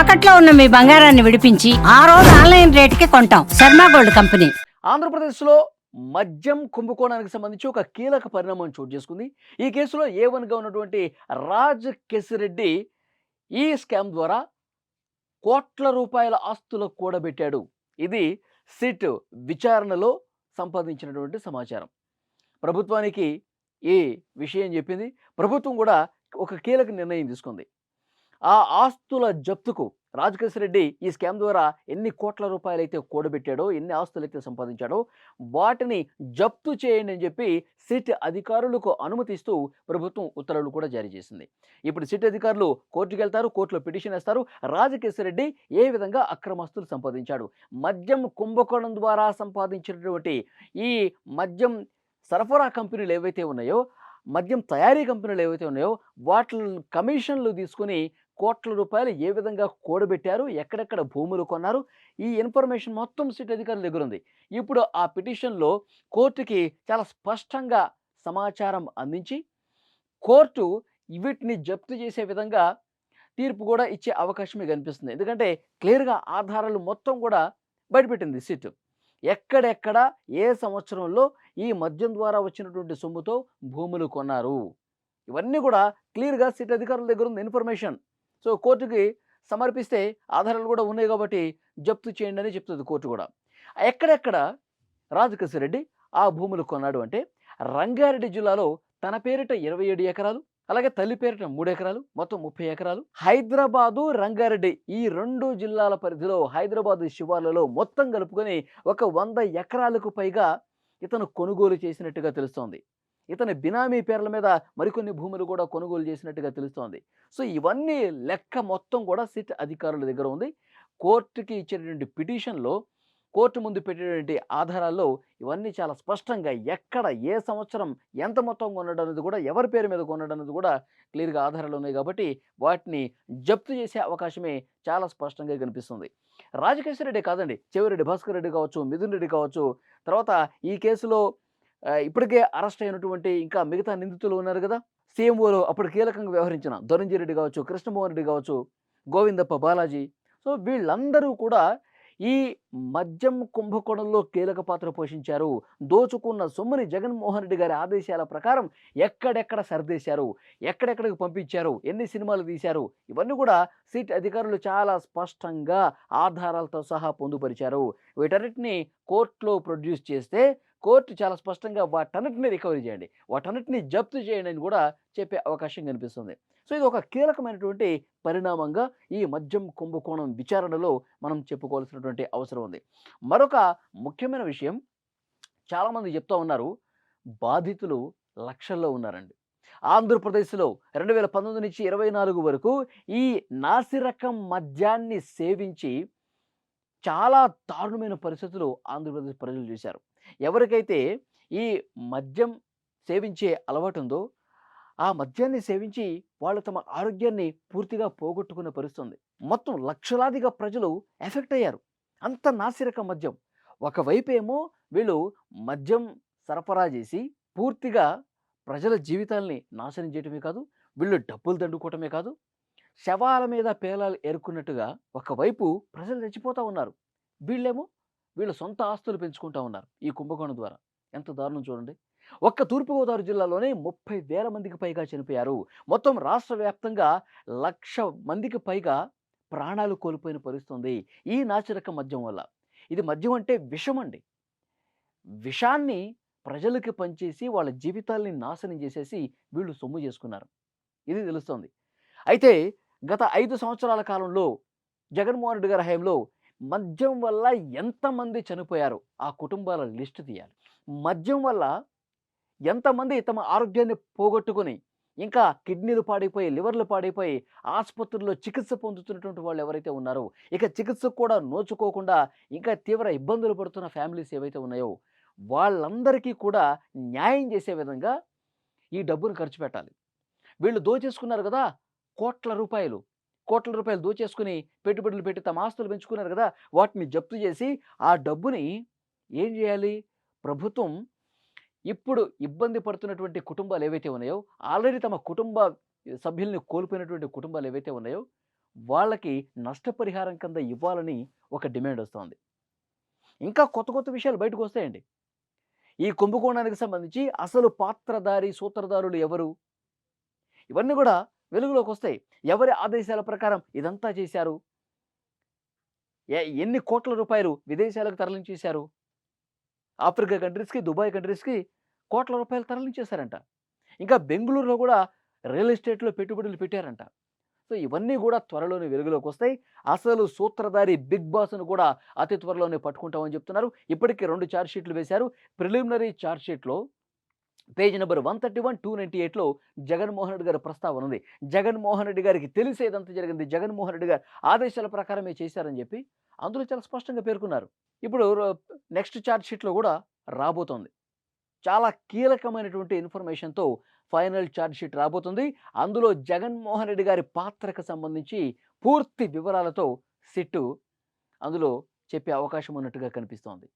తాకట్లో ఉన్న మీ బంగారాన్ని విడిపించి ఆ రోజు ఆన్లైన్ రేటుకి కొంటాం. Sharma gold company. ఆంధ్రప్రదేశ్లో మద్యం కుంభకోణానికి సంబంధించి ఒక కీలక పరిణామం చోటు చేసుకుంది. ఈ కేసులో ఏ వన్గా ఉన్నటువంటి రాజ్ కెసిరెడ్డి ఈ స్కామ్ ద్వారా కోట్ల రూపాయల ఆస్తులు కూడబెట్టాడు. ఇది సిట్ విచారణలో సంపాదించినటువంటి సమాచారం. ప్రభుత్వానికి ఈ విషయం చెప్పింది. ప్రభుత్వం కూడా ఒక కీలక నిర్ణయం తీసుకుంది. ఆ ఆస్తుల జప్తుకు రాజకేశ్ రెడ్డి ఈ స్కామ్ ద్వారా ఎన్ని కోట్ల రూపాయలు అయితే కూడబెట్టాడో ఎన్ని ఆస్తులు అయితే సంపాదించాడో వాటిని జప్తు చేయండి అని చెప్పి సిట్ అధికారులకు అనుమతిస్తూ ప్రభుత్వం ఉత్తర్వులు కూడా జారీ చేసింది. ఇప్పుడు సిట్ అధికారులు కోర్టుకు వెళ్తారు కోర్టులో పిటిషన్ వేస్తారు. రాజకేశ్వర రెడ్డి ఏ విధంగా అక్రమస్తులు సంపాదించాడు? మద్యం కుంభకోణం ద్వారా సంపాదించినటువంటి ఈ మద్యం సరఫరా కంపెనీలు ఏవైతే ఉన్నాయో మద్యం తయారీ కంపెనీలు ఏవైతే ఉన్నాయో వాటి కమిషన్లు తీసుకుని కోట్ల రూపాయలు ఏ విధంగా కూడబెట్టారు ఎక్కడెక్కడ భూములు కొన్నారు ఈ ఇన్ఫర్మేషన్ మొత్తం సిట్ అధికారుల దగ్గర ఉంది. ఇప్పుడు ఆ పిటిషన్లో కోర్టుకి చాలా స్పష్టంగా సమాచారం అందించి కోర్టు వీటిని జప్తు చేసే విధంగా తీర్పు కూడా ఇచ్చే అవకాశమే కనిపిస్తుంది ఎందుకంటే క్లియర్గా ఆధారాలు మొత్తం కూడా బయటపెట్టింది సిట్. ఎక్కడెక్కడ ఏ సంవత్సరంలో ఈ మద్యం ద్వారా వచ్చినటువంటి సొమ్ముతో భూములు కొన్నారు. ఇవన్నీ కూడా క్లియర్గా సిట్ అధికారుల దగ్గర ఉంది ఇన్ఫర్మేషన్. సో కోర్టుకి సమర్పిస్తే ఆధారాలు కూడా ఉన్నాయి కాబట్టి జప్తు చేయండి అని చెప్తుంది కోర్టు కూడా. ఎక్కడెక్కడ రాజకృష్ణ రెడ్డి ఆ భూములు కొన్నాడు అంటే రంగారెడ్డి జిల్లాలో తన పేరిట ఇరవై ఏడు ఎకరాలు అలాగే తల్లి పేరిట మూడు ఎకరాలు మొత్తం ముప్పై ఎకరాలు. హైదరాబాదు రంగారెడ్డి ఈ రెండు జిల్లాల పరిధిలో హైదరాబాదు శివార్లలో మొత్తం కలుపుకొని ఒక వంద ఎకరాలకు పైగా ఇతను కొనుగోలు చేసినట్టుగా తెలుస్తోంది. ఇతని బినామీ పేర్ల మీద మరికొన్ని భూములు కూడా కొనుగోలు చేసినట్టుగా తెలుస్తోంది. సో ఇవన్నీ లెక్క మొత్తం కూడా సిట్ అధికారుల దగ్గర ఉంది. కోర్టుకి ఇచ్చేటువంటి పిటిషన్లో కోర్టు ముందు పెట్టేటువంటి ఆధారాల్లో ఇవన్నీ చాలా స్పష్టంగా ఎక్కడ ఏ సంవత్సరం ఎంత మొత్తం కొనడం అనేది కూడా ఎవరి పేరు మీద కొనడం అనేది కూడా క్లియర్గా ఆధారాలు ఉన్నాయి కాబట్టి వాటిని జప్తు చేసే అవకాశమే చాలా స్పష్టంగా కనిపిస్తుంది. రాజకేశ్వర రెడ్డి కాదండి చెవిరెడ్డి భాస్కర్ రెడ్డి కావచ్చు మిథున్ రెడ్డి కావచ్చు తర్వాత ఈ కేసులో ఇప్పటికే అరెస్ట్ అయినటువంటి ఇంకా మిగతా నిందితులు ఉన్నారు కదా! సీఎంఓలో అప్పుడు కీలకంగా వ్యవహరించిన ధనంజయ రెడ్డి కావచ్చు కృష్ణమోహన్ రెడ్డి కావచ్చు గోవిందప్ప బాలాజీ. సో వీళ్ళందరూ కూడా ఈ మద్యం కుంభకోణంలో కీలక పాత్ర పోషించారు. దోచుకున్న సొమ్ముని జగన్మోహన్ రెడ్డి గారి ఆదేశాల ప్రకారం ఎక్కడెక్కడ సరిదేశారు ఎక్కడెక్కడికి పంపించారు ఎన్ని సినిమాలు తీశారు ఇవన్నీ కూడా సిట్ అధికారులు చాలా స్పష్టంగా ఆధారాలతో సహా పొందుపరిచారు. వీటన్నిటిని కోర్టులో ప్రొడ్యూస్ చేస్తే కోర్టు చాలా స్పష్టంగా వాటన్నిటిని రికవరీ చేయండి. వాటన్నిటిని జప్తు చేయండి అని కూడా చెప్పే అవకాశం కనిపిస్తుంది. సో ఇది ఒక కీలకమైనటువంటి పరిణామంగా ఈ మద్యం కుంభకోణం విచారణలో మనం చెప్పుకోవాల్సినటువంటి అవసరం ఉంది. మరొక ముఖ్యమైన విషయం చాలామంది చెప్తా ఉన్నారు బాధితులు లక్షల్లో ఉన్నారండి. ఆంధ్రప్రదేశ్లో రెండు వేల పంతొమ్మిది నుంచి ఇరవై నాలుగు వరకు ఈ నాసిరకం మద్యాన్ని సేవించి చాలా దారుణమైన పరిస్థితులు ఆంధ్రప్రదేశ్ ప్రజలు చూశారు. ఎవరికైతే ఈ మద్యం సేవించే అలవాటు ఉందో ఆ మద్యాన్ని సేవించి వాళ్ళు తమ ఆరోగ్యాన్ని పూర్తిగా పోగొట్టుకునే పరిస్థితి ఉంది మొత్తం లక్షలాదిగా ప్రజలు ఎఫెక్ట్ అయ్యారు. అంత నాసిరక మద్యం. ఒకవైపు ఏమో వీళ్ళు మద్యం సరఫరా చేసి పూర్తిగా ప్రజల జీవితాల్ని నాశనం చేయటమే కాదు వీళ్ళు డబ్బులు దండుకోవటమే కాదు శవాల మీద పేలాలు ఏరుకున్నట్టుగా ఒకవైపు ప్రజలు రెచ్చిపోతూ ఉన్నారు. వీళ్ళేమో వీళ్ళ సొంత ఆస్తులు పెంచుకుంటూ ఉన్నారు ఈ కుంభకోణం ద్వారా. ఎంత దారుణం చూడండి. ఒక్క తూర్పుగోదావరి జిల్లాలోనే ముప్పై వేల మందికి పైగా చనిపోయారు. మొత్తం రాష్ట్ర వ్యాప్తంగా లక్ష మందికి పైగా ప్రాణాలు కోల్పోయిన పరిస్థితుంది ఈ నాసిరకం మద్యం వల్ల. ఇది మద్యం అంటే విషం అండి. విషాన్ని ప్రజలకి పంచేసి వాళ్ళ జీవితాల్ని నాశనం చేసేసి వీళ్ళు సొమ్ము చేసుకున్నారు. ఇది తెలుస్తోంది. అయితే గత ఐదు సంవత్సరాల కాలంలో జగన్మోహన్ రెడ్డి గారి హయాంలో మద్యం వల్ల ఎంతమంది చనిపోయారు? ఆ కుటుంబాల లిస్టు తీయాలి. మద్యం వల్ల ఎంతమంది తమ ఆరోగ్యాన్ని పోగొట్టుకుని ఇంకా కిడ్నీలు పాడైపోయి లివర్లు పాడైపోయి ఆసుపత్రుల్లో చికిత్స పొందుతున్నటువంటి వాళ్ళు ఎవరైతే ఉన్నారో ఇక చికిత్స కూడా నోచుకోకుండా ఇంకా తీవ్ర ఇబ్బందులు పడుతున్న ఫ్యామిలీస్ ఏవైతే ఉన్నాయో వాళ్ళందరికీ కూడా న్యాయం చేసే విధంగా ఈ డబ్బును ఖర్చు పెట్టాలి. వీళ్ళు దోచేసుకున్నారు కదా కోట్ల రూపాయలు కోట్ల రూపాయలు దోచేసుకుని పెట్టుబడులు పెట్టి తమ ఆస్తులు పెంచుకున్నారు కదా! వాటిని జప్తు చేసి ఆ డబ్బుని ఏం చేయాలి? ప్రభుత్వం ఇప్పుడు ఇబ్బంది పడుతున్నటువంటి కుటుంబాలు ఏవైతే ఉన్నాయో ఆల్రెడీ తమ కుటుంబ సభ్యుల్ని కోల్పోయినటువంటి కుటుంబాలు ఏవైతే ఉన్నాయో వాళ్ళకి నష్టపరిహారం కింద ఇవ్వాలని ఒక డిమాండ్ వస్తోంది. ఇంకా కొత్త కొత్త విషయాలు బయటకు వస్తాయండి. ఈ కుంభకోణానికి సంబంధించి అసలు పాత్రధారి సూత్రధారులు ఎవరు? ఇవన్నీ కూడా వెలుగులోకి వస్తాయి ఎవరి ఆదేశాల ప్రకారం ఇదంతా చేశారు? ఎన్ని కోట్ల రూపాయలు విదేశాలకు తరలించేశారు? ఆఫ్రికా కంట్రీస్కి దుబాయ్ కంట్రీస్కి కోట్ల రూపాయలు తరలించేశారంట. ఇంకా బెంగళూరులో కూడా రియల్ ఎస్టేట్లో పెట్టుబడులు పెట్టారంట. సో ఇవన్నీ కూడా త్వరలోనే వెలుగులోకి వస్తాయి అసలు సూత్రధారి బిగ్ బాస్ను కూడా అతి త్వరలోనే పట్టుకుంటామని చెప్తున్నారు. ఇప్పటికే రెండు ఛార్జ్ షీట్లు వేశారు. ప్రిలిమినరీ ఛార్జ్ షీట్లో page number one thirty one two ninety ఎయిట్లో జగన్మోహన్ రెడ్డి గారి ప్రస్తావన ఉంది. జగన్మోహన్ రెడ్డి గారికి తెలిసేదంతా జరిగింది. జగన్మోహన్ రెడ్డి గారు ఆదేశాల ప్రకారమే చేశారని చెప్పి అందులో చాలా స్పష్టంగా పేర్కొన్నారు. ఇప్పుడు నెక్స్ట్ ఛార్జ్ షీట్లో కూడా రాబోతోంది. చాలా కీలకమైనటువంటి ఇన్ఫర్మేషన్తో ఫైనల్ ఛార్జ్ షీట్ రాబోతుంది. అందులో జగన్మోహన్ రెడ్డి గారి పాత్రకు సంబంధించి పూర్తి వివరాలతో సిట్టు అందులో చెప్పే అవకాశం ఉన్నట్టుగా కనిపిస్తోంది.